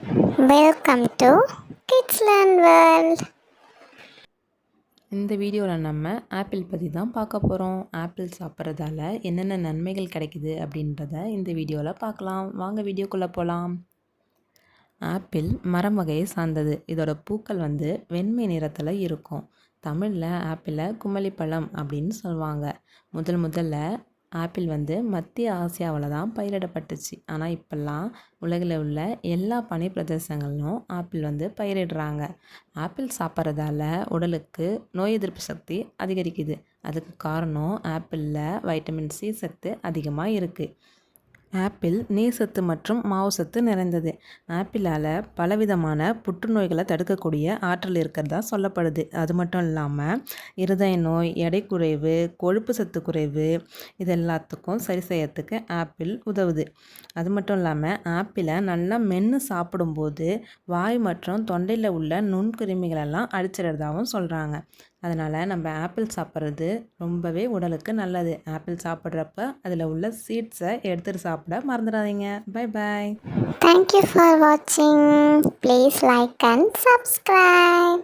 Welcome to kids learn world இந்த வீடியோவில் நம்ம ஆப்பிள் பற்றி தான் பார்க்க போகிறோம் ஆப்பிள் சாப்பிட்றதால என்னென்ன நன்மைகள் கிடைக்குது அப்படின்றத இந்த வீடியோவில் பார்க்கலாம். வாங்க வீடியோக்குள்ளே போகலாம் ஆப்பிள் மரம் வகையை சார்ந்தது. இதோட பூக்கள் வந்து வெண்மை நிறத்தில் இருக்கும். தமிழில் ஆப்பிளை குமளிப்பழம் அப்படின்னு சொல்லுவாங்க முதல் முதல்ல ஆப்பிள் வந்து மத்திய ஆசியாவில் தான் பயிரிடப்பட்டுச்சு. ஆனால் இப்போல்லாம் உலகில் உள்ள எல்லா பனி பிரதேசங்களிலும் ஆப்பிள் வந்து பயிரிடுறாங்க. ஆப்பிள் சாப்பிட்றதால உடலுக்கு நோய் எதிர்ப்பு சக்தி அதிகரிக்குது. அதுக்கு காரணம் ஆப்பிளில் வைட்டமின் சி சத்து அதிகமாக இருக்குது ஆப்பிள் நீர்சத்து மற்றும் மாவுசத்து நிறைந்தது. ஆப்பிளால் பலவிதமான புற்றுநோய்களை தடுக்கக்கூடிய ஆற்றல் இருக்கிறதா சொல்லப்படுது. அது மட்டும் இல்லாமல் இருதய நோய் எடை குறைவு கொழுப்பு சத்து குறைவு இது எல்லாத்துக்கும் சரி செய்யறதுக்கு ஆப்பிள் உதவுது. அது மட்டும் இல்லாமல் ஆப்பிளை நல்லா மென்று சாப்பிடும்போது வாய் மற்றும் தொண்டையில் உள்ள நுண்கிருமிகளெல்லாம் அடிச்சிடுறதாகவும் சொல்கிறாங்க அதனால் நம்ம ஆப்பிள் சாப்பிட்றது ரொம்பவே உடலுக்கு நல்லது. ஆப்பிள் சாப்பிட்றப்ப அதில் உள்ள சீட்ஸை எடுத்துகிட்டு சாப்பிட மறந்துடாதீங்க பை பாய் தேங்க்யூ ஃபார் வாட்சிங் ப்ளீஸ் லைக் அண்ட் சப்ஸ்கிரைப்